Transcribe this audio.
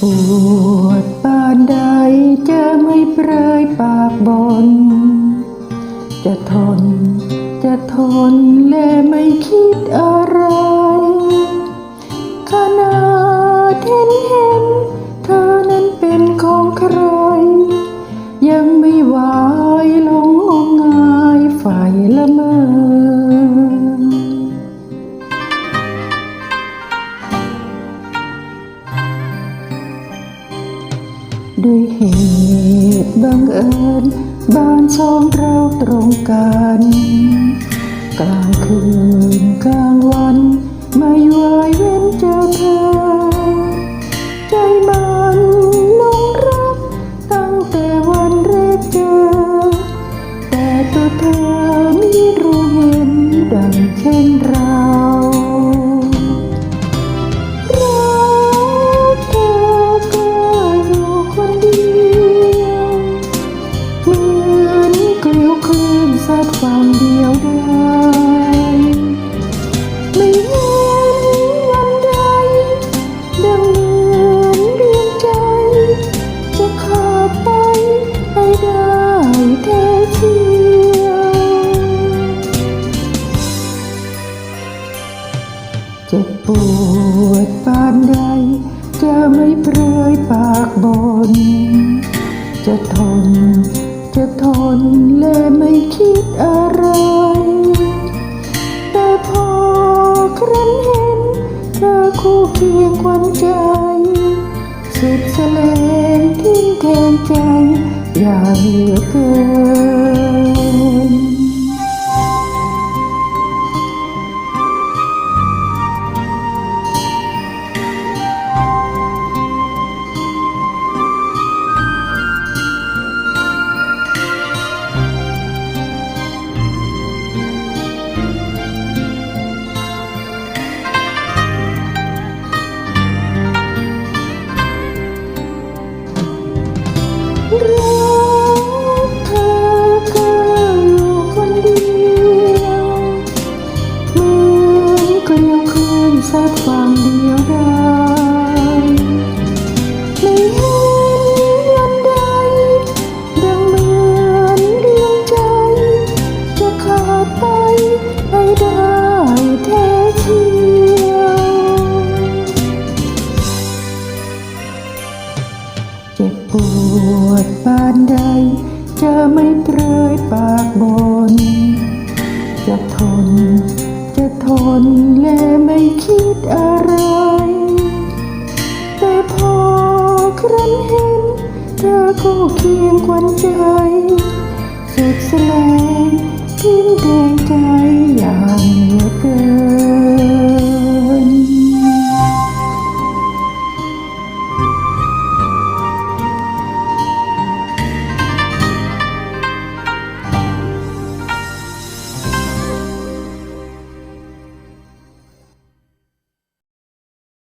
ปวดปานใดจะไม่เปรยปากบน จะทน จะทนและไม่คิดอะไร ขนาดเห็นเห็น เธอนั้นเป็นของใคร ด้วยเหตุบังเอิญบ้านช่องเราตรงกัน กลางคืนกลางวัน ไม่ไหวเว้นเจอเธอ ใจมันหลงรัก ตั้งแต่วันแรกเจอ แต่ตัวเธอไม่รู้เห็นดังเช่นเรา เปรยปากบน จะทน จะทนและไม่คิดอะไร แต่พอครั้นเห็นเธอคู่เคียงควันใจ สุดแสลงทิ้งแทงใจ อย่าเหลือเกิน วดปานใด จะไม่เปรยปากบน จะทน จะทนและไม่คิดอะไร แต่พอครั้นเห็น เธอคู่เคียงควันใจสุดแสลงทิ้งแดงใจอย่างเหลือเกิน